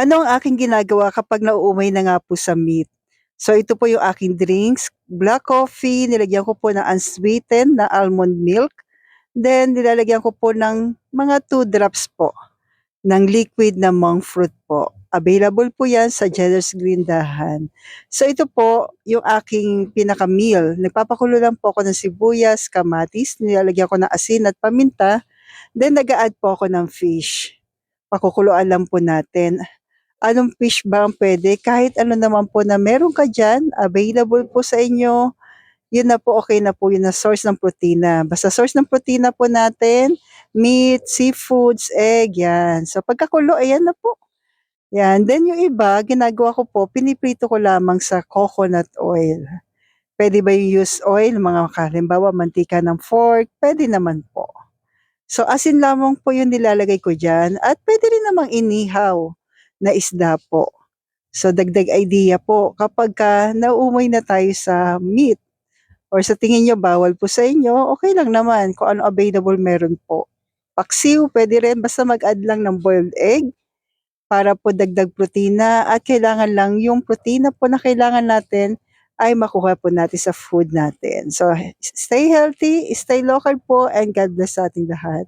Ano ang aking ginagawa kapag nauumay na nga po sa meat? So ito po yung aking drinks, black coffee, nilagyan ko po ng unsweetened na almond milk. Then nilalagyan ko po ng mga 2 drops po ng liquid na monk fruit po. Available po yan sa Generous Green Dahan. So ito po yung aking pinaka-meal. Nagpapakulo lang po ako ng sibuyas, kamatis, nilalagyan ko ng asin at paminta. Then nag-add po ako ng fish. Pakukuluan lang po natin. Anong fish ba ang pwede? Kahit ano naman po na meron ka dyan, available po sa inyo. Yun na po, okay na po yun na source ng protina. Basta source ng protina po natin, meat, seafoods, egg, yan. So pagkakulo, ayan na po. Yan. Then yung iba, ginagawa ko po, piniprito ko lamang sa coconut oil. Pwede ba yung use oil, mga kalimbawa, mantika ng fork? Pwede naman po. So asin lamang po yung nilalagay ko dyan. At pwede rin namang inihaw na isda po. So dagdag idea po, kapag ka nauumay na tayo sa meat, or sa tingin nyo bawal po sa inyo, okay lang naman kung ano available meron po. Paksiw, pwede rin basta mag-add lang ng boiled egg para po dagdag protina at kailangan lang yung protina po na kailangan natin ay makuha po natin sa food natin. So stay healthy, stay local po and God bless sa ating lahat.